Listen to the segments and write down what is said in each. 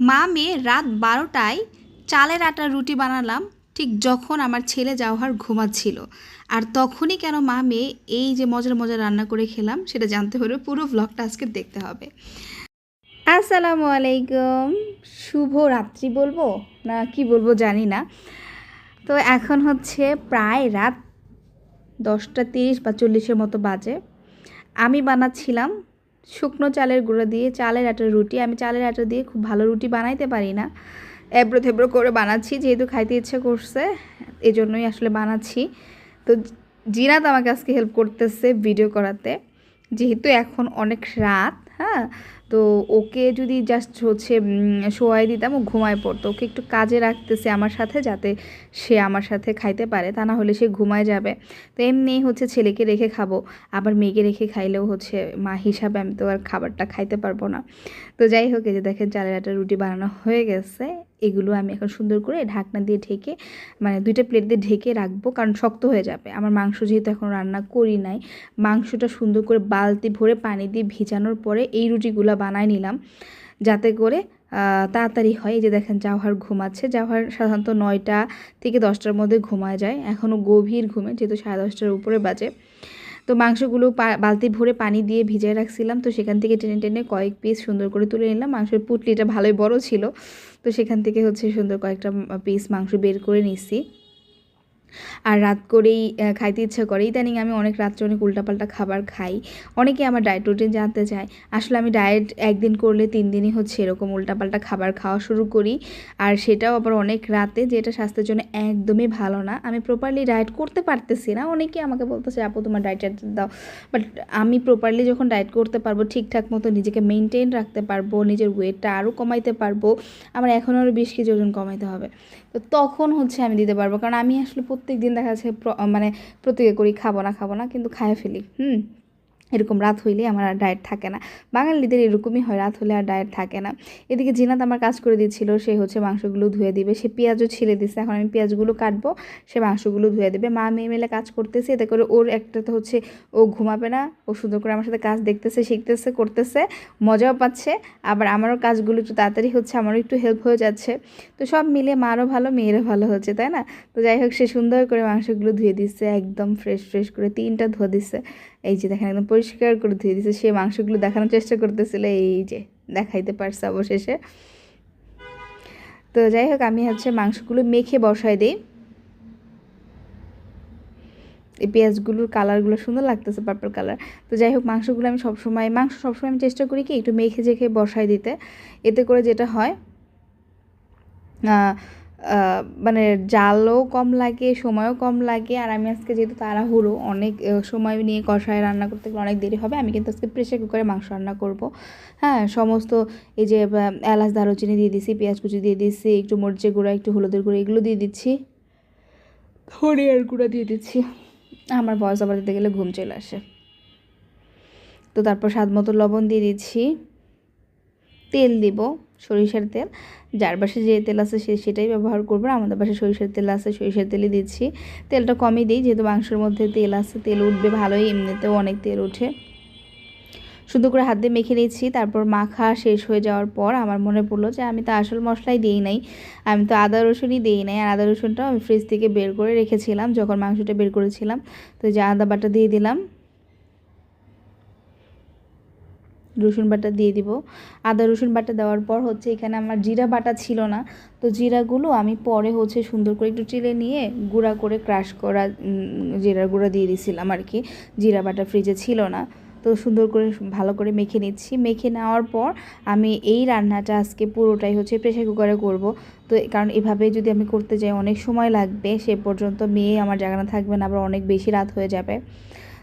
মা মেয়ে রাত বারোটায় চালের আটার রুটি বানালাম, ঠিক যখন আমার ছেলে যাওয়ার ঘুমাচ্ছিল। আর তখনই কেন মা মেয়ে এই যে মজার মজার রান্না করে খেলাম, সেটা জানতে হলে পুরো ভ্লগটা আজকে দেখতে হবে। আসসালামু আলাইকুম। শুভ রাত্রি বলব? না, কি বলব জানি না। তো এখন হচ্ছে প্রায় রাত দশটা তিরিশ বা চল্লিশের মতো বাজে। আমি বানাচ্ছিলাম শুকনো চালের গুঁড়ো দিয়ে, চালের আটার রুটি। আমি চালের আটা দিয়ে খুব ভালো রুটি বানাইতে পারি না। এবড়ো থেবড়ো করে বানাচ্ছি, যেহেতু খাইতে ইচ্ছে করছে, এজন্যই আসলে বানাচ্ছি। তো জিনাত আমাকে আজকে হেল্প করতেছে ভিডিও করাতে। যেহেতু এখন অনেক রাত হ্যাঁ? তো ওকে যদি জাস্ট হচ্ছে শোয়াই দিতাম, ও ঘুমায় পড়তো। ওকে একটু কাজে রাখতেছে আমার সাথে যাতে সে আমার সাথে খাইতে পারে, তা না হলে সে ঘুমায় যাবে। তো এমনি হচ্ছে ছেলেকে রেখে খাব। আবার মেয়েকে রেখে খাইলেও হচ্ছে মা হিসাবে, আমি তো আর খাবারটা খাইতে পারব না। তো যাই হোক, এই যে দেখেন চালের আটা রুটি বানানো হয়ে গেছে। এগুলো আমি এখন সুন্দর করে ঢাকনা দিয়ে ঢেকে মানে দুইটা প্লেট দিয়ে ঢেকে রাখব, কারণ শক্ত হয়ে যাবে। আমার মাংস যেহেতু এখন রান্না করি নাই, মাংসটা সুন্দর করে বালতি ভরে পানি দিয়ে ভিজানোর পরে এই রুটিগুলো বানায় নিলাম, যাতে করে তাড়াতাড়ি হয়। এই যে দেখেন জাওহার ঘুমাচ্ছে। জাওহার সাধারণত নয়টা থেকে দশটার মধ্যে ঘুমায় যায়। এখনও গভীর ঘুমে, যেহেতু সাড়ে দশটার উপরে বাজে। তো মাংসগুলো বালতি ভরে পানি দিয়ে ভিজিয়ে রাখছিলাম। তো সেখান থেকে টেনে টেনে কয়েক পিস সুন্দর করে তুলে নিলাম। মাংসের পুটলিটা ভালোই বড় ছিল। তো সেখান থেকে হচ্ছে সুন্দর কয়েকটা পিস মাংস বের করে নিচ্ছি আর রাত করেই খাইতে ইচ্ছা করে। ইদানিং আমি অনেক রাত্রে অনেক উল্টাপাল্টা খাবার খাই। অনেকে আমার ডায়েট রুটিন জানতে চায়। আসলে আমি ডায়েট একদিন করলে তিন দিনই হচ্ছে এরকম উল্টাপাল্টা খাবার খাওয়া শুরু করি। আর সেটাও আবার অনেক রাতে, যেটা স্বাস্থ্যের জন্য একদমই ভালো না। আমি প্রপারলি ডায়েট করতে পারতেছি না। অনেকে আমাকে বলতেছে, আপু, তোমার ডায়েট দাও। বাট আমি প্রপারলি যখন ডায়েট করতে পারব, ঠিকঠাক মতো নিজেকে মেনটেন রাখতে পারব, নিজের ওয়েটটা আরও কমাইতে পারব, আমার এখন আরও বিশ কেজি ওজন কমাইতে হবে। তো তখন হচ্ছে আমি দিতে পারব। কারণ আমি আসলে প্রত্যেক দিন দেখা যাচ্ছে মানে প্রতিজ্ঞা করি, খাব না খাব না, কিন্তু খাইয়ে ফেলি। হুম? এরকম রাত হইলে আমার আর ডায়েট থাকে না। বাঙালিদের এরকমই হয়, রাত হলে আর ডায়েট থাকে না। এদিকে জিনাত আমার কাজ করে দিচ্ছিল সে হচ্ছে মাংসগুলো ধুয়ে দিবে। সে পেঁয়াজও ছিলে দিচ্ছে এখন আমি পেঁয়াজগুলো কাটবো, সে মাংসগুলো ধুয়ে দেবে। মা মেয়ে মিলে কাজ করতেছে, এতে করে ওর একটা তো হচ্ছে ও ঘুমাবে না, ও সুন্দর করে আমার সাথে কাজ দেখতেছে, শিখতেছে, করতেছে, মজাও পাচ্ছে। আবার আমারও কাজগুলো একটু তাড়াতাড়ি হচ্ছে, আমারও একটু হেল্প হয়ে যাচ্ছে। তো সব মিলে মারও ভালো, মেয়েরও ভালো হচ্ছে, তাই না? তো যাই হোক, সে সুন্দর করে মাংসগুলো ধুয়ে দিচ্ছে একদম ফ্রেশ ফ্রেশ করে তিনটা ধুয়ে দিচ্ছে এই যে দেখেন একদম পরিষ্কার করে ধুয়ে দিচ্ছে সে মাংসগুলো দেখানোর চেষ্টা করতেছিল, এই যে দেখাইতে পারছে অবশেষে। তো যাই হোক, আমি হচ্ছে মাংসগুলো মেখে বসাই দিই। এই পেঁয়াজগুলোর কালারগুলো সুন্দর লাগতেছে পার্পল কালার তো যাই হোক, মাংসগুলো আমি সবসময়, মাংস সবসময় আমি চেষ্টা করি কি একটু মেখে জেখে বসাই দিতে। এতে করে যেটা হয় মানে জালও কম লাগে, সময়ও কম লাগে। আর আমি আজকে যেহেতু তাড়াহুড়ো, অনেক সময় নিয়ে কষায় রান্না করতে গেলে অনেক দেরি হবে। আমি কিন্তু আজকে প্রেশার কুকারে মাংস রান্না করব। হ্যাঁ সমস্ত এই যে এলাচ, দারুচিনি দিয়ে দিছি, পেঁয়াজ কুচি দিয়ে দিচ্ছি একটু মরিচের গুঁড়া, একটু হলুদের গুঁড়ো, এগুলো দিয়ে দিচ্ছি। ধনিয়ার গুঁড়া দিয়ে দিচ্ছি। আমার বয়স আবার দিতে গেলে ঘুম চলে আসে। তো তারপর স্বাদ মতো লবণ দিয়ে দিচ্ছি। তেল দিব, সরিষার তেল। যার বাসে যে তেল আছে সে সেটাই ব্যবহার করব আমাদের বাসায় সরিষার তেল আছে, সরিষার তেলই দিচ্ছি। তেলটা কমই দিই, যেহেতু মাংসের মধ্যে তেল আছে, তেল উঠবে ভালোই, এমনিতেও অনেক তেল ওঠে। সুন্দর করে হাত দিয়ে মেখে নিচ্ছি তারপর মাখা শেষ হয়ে যাওয়ার পর আমার মনে পড়ল যে আমি তো আসল মশলাই দিই নাই। আমি তো আদা রসুনই দিই নাই, আর আদা রসুনটাও আমি ফ্রিজ থেকে বের করে রেখেছিলাম, যখন মাংসটা বের করেছিলাম। তো যে আদা বাটা দিয়ে দিলাম রসুন বাটা দিয়ে দিব। আদা, রসুন বাটা দেওয়ার পর হচ্ছে এখানে আমার জিরা বাটা ছিল না। তো জিরাগুলো আমি পরে হচ্ছে সুন্দর করে একটু চিলে নিয়ে গুঁড়া করে ক্রাশ করা জিরার গুঁড়া দিয়ে দিয়েছিলাম আর কি। জিরা বাটা ফ্রিজে ছিল না। তো সুন্দর করে ভালো করে মেখে নিচ্ছি। মেখে নেওয়ার পর আমি এই রান্নাটা আজকে পুরোটাই হচ্ছে প্রেশার কুকারে করব। তো কারণ এভাবে যদি আমি করতে যাই অনেক সময় লাগবে, সে পর্যন্ত মেয়ে আমার জায়গা থাকবে না, আবার অনেক বেশি রাত হয়ে যাবে।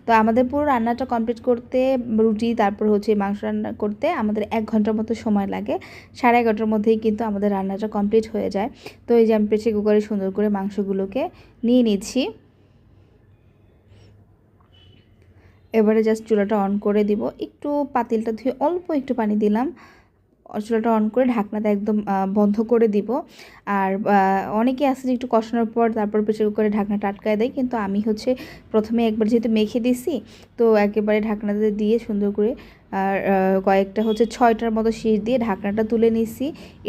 তো আমাদের পুরো রান্নাটা কমপ্লিট করতে রুটি, তারপর হচ্ছে মাংস রান্না করতে আমাদের এক ঘণ্টার মতো সময় লাগে। সাড়ে এগারোটার মধ্যেই কিন্তু আমাদের রান্নাটা কমপ্লিট হয়ে যায়। তো এই যে আমি প্রেসার কুকারে সুন্দর করে মাংসগুলোকে নিয়ে নিচ্ছি। এবারে জাস্ট চুলাটা অন করে দিব। একটু পাতিলটা ধুয়ে অল্প একটু পানি দিলাম। চুলাটা অন করে ঢাকনাটা একদম বন্ধ করে দিব। আর অনেকে আছে একটু কষানোর পর তারপর প্রেসার কুকারে ঢাকনাটা আটকায় দেয়। কিন্তু আমি হচ্ছে প্রথমে একবার যেহেতু মেখে দিছি, তো একেবারে ঢাকনাতে দিয়ে সুন্দর করে আর কয়েকটা হচ্ছে ছয়টার মতো শীষ দিয়ে ঢাকনাটা তুলে নিছি।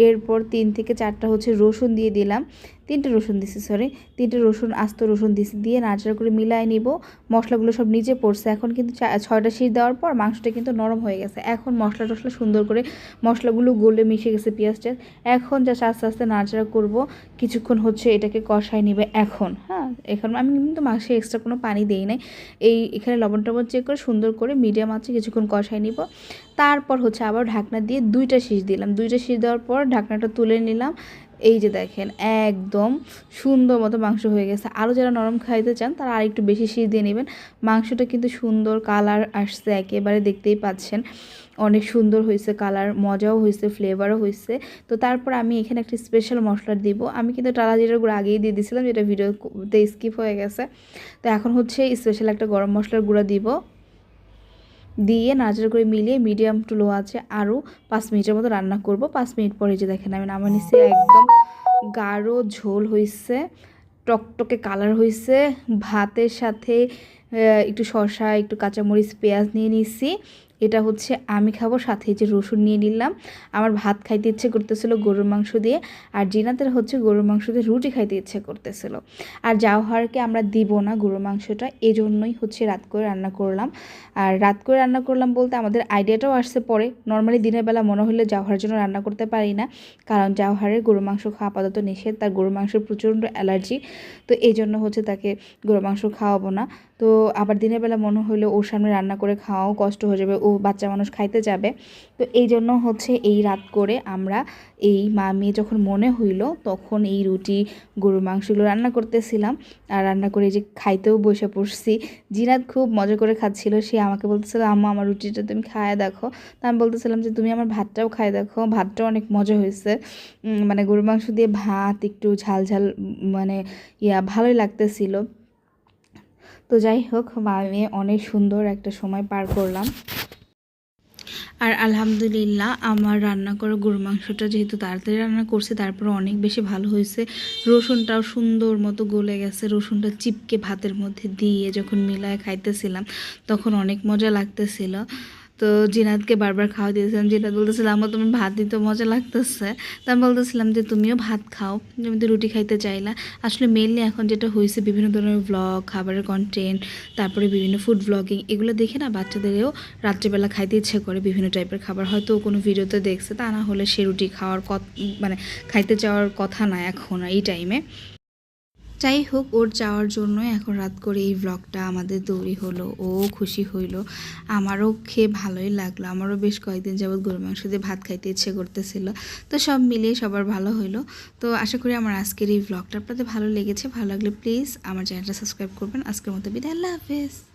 এরপর তিন থেকে চারটা হচ্ছে রসুন দিয়ে দিলাম। তিনটে রসুন দিছি সরি তিনটে রসুন, আস্ত রসুন দিছি দিয়ে নাড়াচাড়া করে মিলাই নিব। মশলাগুলো সব নিচে পড়ছে। এখন কিন্তু ছয়টা শীষ দেওয়ার পর মাংসটা কিন্তু নরম হয়ে গেছে। এখন মশলা টশলা সুন্দর করে মশলাগুলো গলে মিশে গেছে পেঁয়াজটা এখন জাস্ট আস্তে আস্তে নাড়াচাড়া করব। কিছুক্ষণ হচ্ছে এটাকে কষাই নিবে এখন। হ্যাঁ এখন আমি কিন্তু মাংসে এক্সট্রা কোনো পানি দেই নাই। এই, এখানে লবণ টবণ চেক করে সুন্দর করে মিডিয়াম আছে কিছুক্ষণ কষাই নিব। তারপর হচ্ছে আবার ঢাকনা দিয়ে দুইটা শীষ দিলাম। দুইটা শীষ দেওয়ার পর ঢাকনাটা তুলে নিলাম। এই যে দেখেন, একদম সুন্দর মতো মাংস হয়ে গেছে। আরও যারা নরম খাইতে চান, তারা আর একটু বেশি শীষ দিয়ে নেবেন। মাংসটা কিন্তু সুন্দর কালার আসছে, একেবারে দেখতেই পাচ্ছেন। অনেক সুন্দর হয়েছে কালার, মজাও হয়েছে ফ্লেভারও হয়েছে। তো তারপর আমি এখানে একটা স্পেশাল মশলা দিব। আমি কিন্তু টালা জিরার গুঁড়ো আগেই দিয়ে দিয়েছিলাম, যেটা ভিডিওতে স্কিপ হয়ে গেছে। তো এখন হচ্ছে স্পেশাল একটা গরম মশলার গুঁড়া দিব। দিয়ে নাড়াচাড়া করে মিলিয়ে মিডিয়াম টু লো আছে, আরও পাঁচ মিনিটের মতো রান্না করব। পাঁচ মিনিট পরে যে দেখেন, আমি নামা নিচে একদম গাঢ় ঝোল হয়েছে টকটকে কালার হয়েছে ভাতের সাথে একটু শসা, একটু কাঁচামরিচ, পেঁয়াজ নিয়ে নিছি এটা হচ্ছে আমি খাব, সাথে যে রসুন নিয়ে নিলাম। আমার ভাত খাইতে ইচ্ছে করতেছিল গরুর মাংস দিয়ে, আর জিনাতের হচ্ছে গরুর মাংস দিয়ে রুটি খাইতে ইচ্ছে করতেছিল। আর জাওহারকে আমরা দিব না গরুর মাংসটা, এজন্যই হচ্ছে রাত করে রান্না করলাম। আর রাত করে রান্না করলাম বলতে আমাদের আইডিয়াটাও আসছে পরে। নর্মালি দিনের বেলা মনে হলে জাওহার জন্য রান্না করতে পারি না, কারণ জাওহারের গরু মাংস খাওয়া আপাতত নিষেধ। তার গরু মাংসের প্রচণ্ড অ্যালার্জি, তো এই জন্য হচ্ছে তাকে গরু মাংস খাওয়াবো না। তো আবার দিনের বেলা মনে হলো ওর সামনে রান্না করে খাওয়াও কষ্ট হয়ে যাবে, ও বাচ্চা মানুষ খাইতে যাবে। তো এই জন্য হচ্ছে এই রাত করে আমরা এই মা মেয়ে যখন মনে হইল তখন এই রুটি, গরুর মাংসগুলো রান্না করতেছিলাম। আর রান্না করে যে খাইতেও বসে পড়ছি। জিনাত খুব মজা করে খাচ্ছিল, সে আমাকে বলতেছিল, আম্মা, আমার রুটিটা তুমি খায় দেখো। তা আমি বলতেছিলাম যে, তুমি আমার ভাতটাও খায় দেখো, ভাতটাও অনেক মজা হয়েছে। মানে গরুর মাংস দিয়ে ভাত একটু ঝাল ঝাল মানে ইয়া ভালোই লাগতেছিল। তো যাই হোক মা মেয়ে অনেক সুন্দর একটা সময় পার করলাম। আর আলহামদুলিল্লাহ, আমার রান্না করা গরু মাংসটা যেহেতু তাড়াতাড়ি রান্না করছে, তারপরে অনেক বেশি ভালো হয়েছে। রসুনটাও সুন্দর মতো গলে গেছে, রসুনটা চিপকে ভাতের মধ্যে দিয়ে যখন মিলায় খাইতেছিলাম, তখন অনেক মজা লাগতেছিল। তো জিনাতকে বারবার খাওয়া দিয়েছিলাম। জিনাত বলতেছিল আমার তোমার ভাত দিতে মজা লাগতেছে। তা আমি বলতেছিলাম যে, তুমিও ভাত খাও, তুমি তো রুটি খাইতে চাইলা। আসলে মেনলি এখন যেটা হয়েছে, বিভিন্ন ধরনের ভ্লগ খাবারের কন্টেন্ট তারপরে বিভিন্ন ফুড ব্লগিং এগুলো দেখে না বাচ্চাদেরও রাত্রিবেলা খাইতে ইচ্ছে করে বিভিন্ন টাইপের খাবার। হয়তো কোনো ভিডিওতে দেখছে, তা না হলে সে রুটি খাওয়ার মানে খাইতে চাওয়ার কথা না এখন এই টাইমে যাই হোক, ওর যাওয়ার জন্য এখন রাত করে এই ব্লগটা আমাদের তৈরি হলো। ও খুশি হইল। আমারও খেয়ে ভালোই লাগল। আমারও বেশ কয়েকদিন যাবৎ গরু মাংস দিয়ে ভাত খাইতে ইচ্ছে করতেছিল। তো সব মিলিয়ে সবার ভালো হইল। তো আশা করি আমার আজকের এই ব্লগটা আপনাদের ভালো লেগেছে। ভালো লাগলে প্লিজ আমার চ্যানেলটা সাবস্ক্রাইব করবেন। আজকের মতো বিদায়। আল্লাহ হাফেজ।